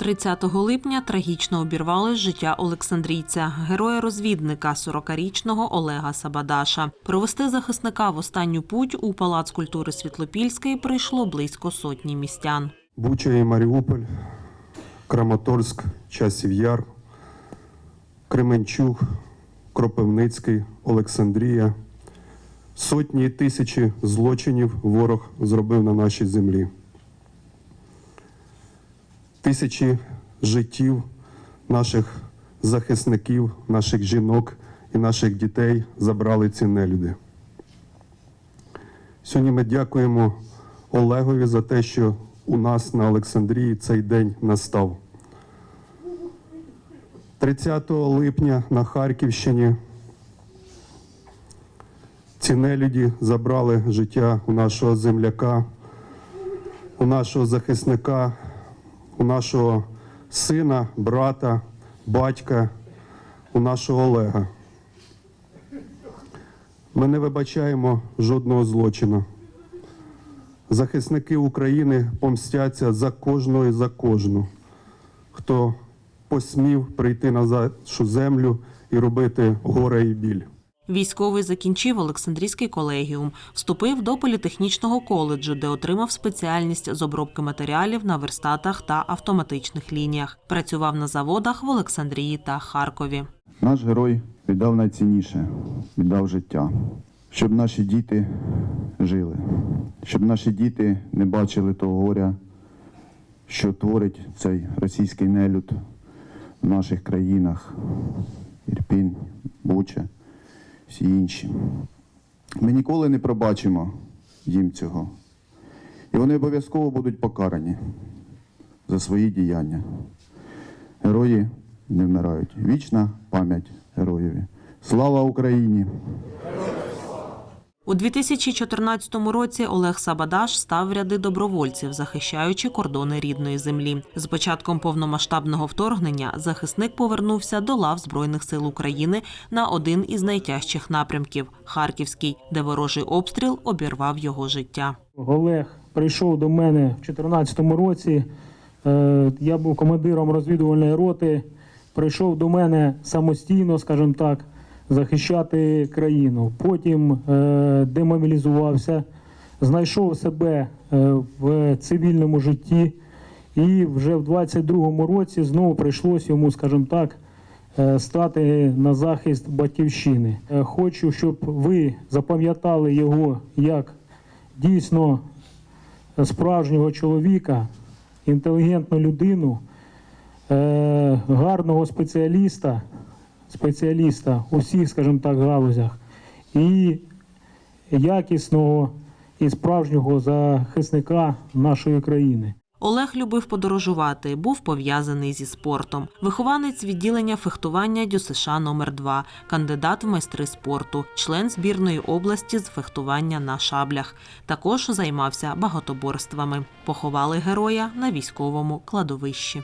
30 липня трагічно обірвалось життя Олександрійця, героя-розвідника 40-річного Олега Сабадаша. Провести захисника в останню путь у Палац культури Світлопільський прийшло близько сотні містян. Буча і Маріуполь, Краматорськ, Часів Яр, Кременчуг, Кропивницький, Олександрія. Сотні і тисячі злочинів ворог зробив на нашій землі. Тисячі життів наших захисників, наших жінок і наших дітей забрали ці нелюди. Сьогодні ми дякуємо Олегові за те, що у нас на Олександрії цей день настав. 30 липня на Харківщині ці нелюді забрали життя у нашого земляка, у нашого захисника, у нашого сина, брата, батька, у нашого Олега. Ми не вибачаємо жодного злочину. Захисники України помстяться за кожного і за кожну, хто посмів прийти на нашу землю і робити горе і біль. Військовий закінчив Олександрійський колегіум, вступив до політехнічного коледжу, де отримав спеціальність з обробки матеріалів на верстатах та автоматичних лініях. Працював на заводах в Олександрії та Харкові. Наш герой віддав найцінніше, віддав життя, щоб наші діти жили, щоб наші діти не бачили того горя, що творить цей російський нелюд в наших країнах, Ірпінь, Буча, всі інші. Ми ніколи не пробачимо їм цього. І вони обов'язково будуть покарані за свої діяння. Герої не вмирають. Вічна пам'ять героєві. Слава Україні! У 2014 році Олег Сабадаш став в ряди добровольців, захищаючи кордони рідної землі. З початком повномасштабного вторгнення захисник повернувся до лав Збройних сил України на один із найтяжчих напрямків Харківський, де ворожий обстріл обірвав його життя. Олег прийшов до мене в 2014 році. Е, Я був командиром розвідувальної роти. Прийшов до мене самостійно, скажімо так, захищати країну. Потім е, демобілізувався, знайшов себе е, в цивільному житті, і вже в 22-му році знову прийшлось йому, скажімо так, е, стати на захист батьківщини. Хочу, щоб ви запам'ятали його як дійсно справжнього чоловіка, інтелігентну людину, гарного спеціаліста, спеціаліста у всіх, скажімо так, галузях, і якісного і справжнього захисника нашої країни. Олег любив подорожувати, був пов'язаний зі спортом. Вихованець відділення фехтування ДЮСШ номер 2 кандидат в майстри спорту, член збірної області з фехтування на шаблях. Також займався багатоборствами. Поховали героя на військовому кладовищі.